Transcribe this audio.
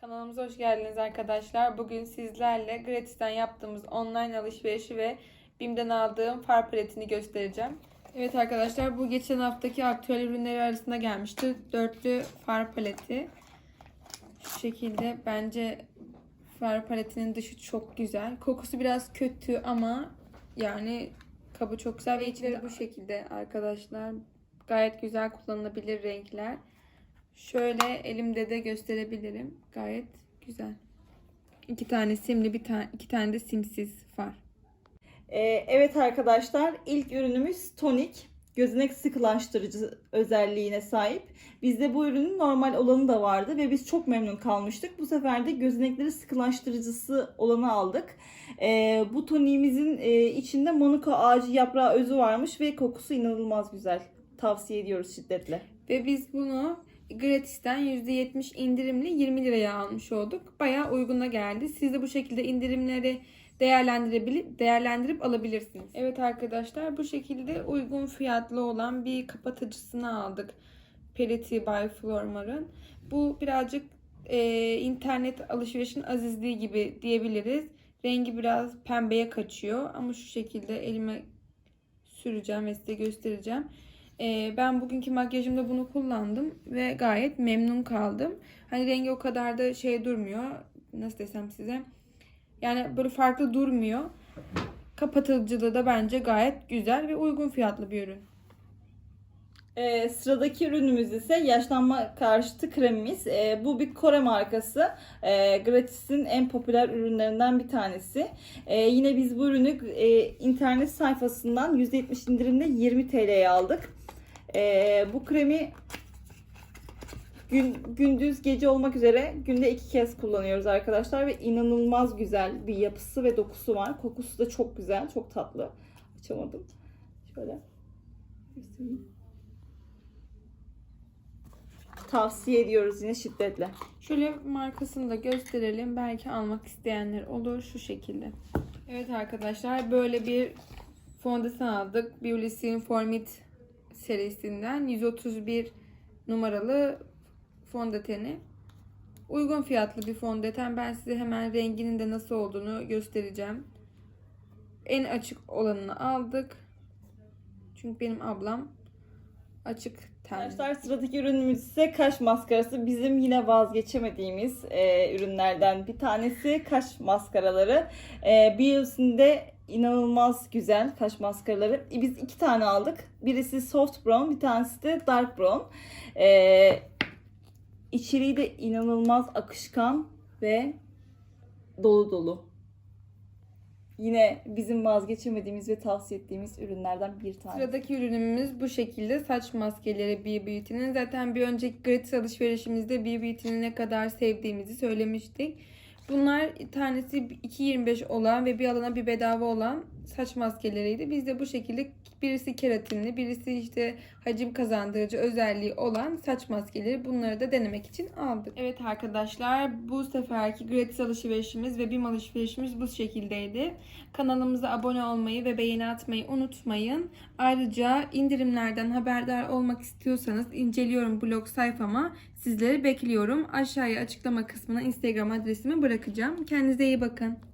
Kanalımıza hoş geldiniz arkadaşlar. Bugün sizlerle Gratis'ten yaptığımız online alışverişi ve BİM'den aldığım far paletini göstereceğim. Evet arkadaşlar bu geçen haftaki aktüel ürünleri arasında gelmişti. Dörtlü far paleti. Şu şekilde bence far paletinin dışı çok güzel. Kokusu biraz kötü ama yani kabı çok güzel ve içleri bu şekilde arkadaşlar. Gayet güzel kullanılabilir renkler. Şöyle elimde de gösterebilirim. Gayet güzel. İki tane simli, bir tane iki tane de simsiz far. Ee, evet arkadaşlar ilk ürünümüz tonik. Gözenek sıkılaştırıcı özelliğine sahip. Bizde bu ürünün normal olanı da vardı ve biz çok memnun kalmıştık. Bu sefer de gözenekleri sıkılaştırıcısı olanı aldık. Ee, bu toniğimizin e, içinde manuka ağacı yaprağı özü varmış ve kokusu inanılmaz güzel. Tavsiye ediyoruz şiddetle. Ve biz bunu Gratis'ten %70 indirimli 20 liraya almış olduk. Bayağı uyguna geldi. Siz de bu şekilde indirimleri değerlendirebilip değerlendirip alabilirsiniz. Evet arkadaşlar bu şekilde uygun fiyatlı olan bir kapatıcısını aldık. Peleti by Flormar'ın. Bu birazcık e, internet alışverişin azizliği gibi diyebiliriz. Rengi biraz pembeye kaçıyor ama şu şekilde elime süreceğim ve size göstereceğim. Ee, ben bugünkü makyajımda bunu kullandım ve gayet memnun kaldım. Hani rengi o kadar da şey durmuyor. Nasıl desem size. Yani böyle farklı durmuyor. Kapatıcılığı da bence gayet güzel ve uygun fiyatlı bir ürün. Ee, sıradaki ürünümüz ise yaşlanma karşıtı kremimiz. Ee, bu bir Kore markası. Ee, Gratis'in en popüler ürünlerinden bir tanesi. Ee, yine biz bu ürünü e, internet sayfasından %70 indirimde 20 TL'ye aldık. Ee, bu kremi gün, gündüz gece olmak üzere günde iki kez kullanıyoruz arkadaşlar ve inanılmaz güzel bir yapısı ve dokusu var. Kokusu da çok güzel, çok tatlı. Açamadım. Şöyle. göstereyim. Tavsiye ediyoruz yine şiddetle. Şöyle markasını da gösterelim. Belki almak isteyenler olur şu şekilde. Evet arkadaşlar böyle bir fondöten aldık. Biolis'in Formit serisinden 131 numaralı fondöteni. Uygun fiyatlı bir fondöten. Ben size hemen renginin de nasıl olduğunu göstereceğim. En açık olanını aldık. Çünkü benim ablam açık tenli. Arkadaşlar sıradaki ürünümüz ise kaş maskarası. Bizim yine vazgeçemediğimiz e, ürünlerden bir tanesi kaş maskaraları. E, Bios'inde inanılmaz güzel kaş maskaraları. E, Biz iki tane aldık. Birisi soft brown, bir tanesi de dark brown. E, içeriği de inanılmaz akışkan ve dolu dolu. Yine bizim vazgeçemediğimiz ve tavsiye ettiğimiz ürünlerden bir tanesi. Sıradaki ürünümüz bu şekilde saç maskeleri B Beauty'nin. Zaten bir önceki gratis alışverişimizde B Beauty'nin ne kadar sevdiğimizi söylemiştik. Bunlar tanesi 2.25 olan ve bir alana bir bedava olan saç maskeleriydi. Biz de bu şekilde birisi keratinli, birisi işte hacim kazandırıcı özelliği olan saç maskeleri bunları da denemek için aldık. Evet arkadaşlar bu seferki gratis alışverişimiz ve BİM alışverişimiz bu şekildeydi. Kanalımıza abone olmayı ve beğeni atmayı unutmayın. Ayrıca indirimlerden haberdar olmak istiyorsanız inceliyorum blog sayfama sizleri bekliyorum. Aşağıya açıklama kısmına Instagram adresimi bırakacağım. Kendinize iyi bakın.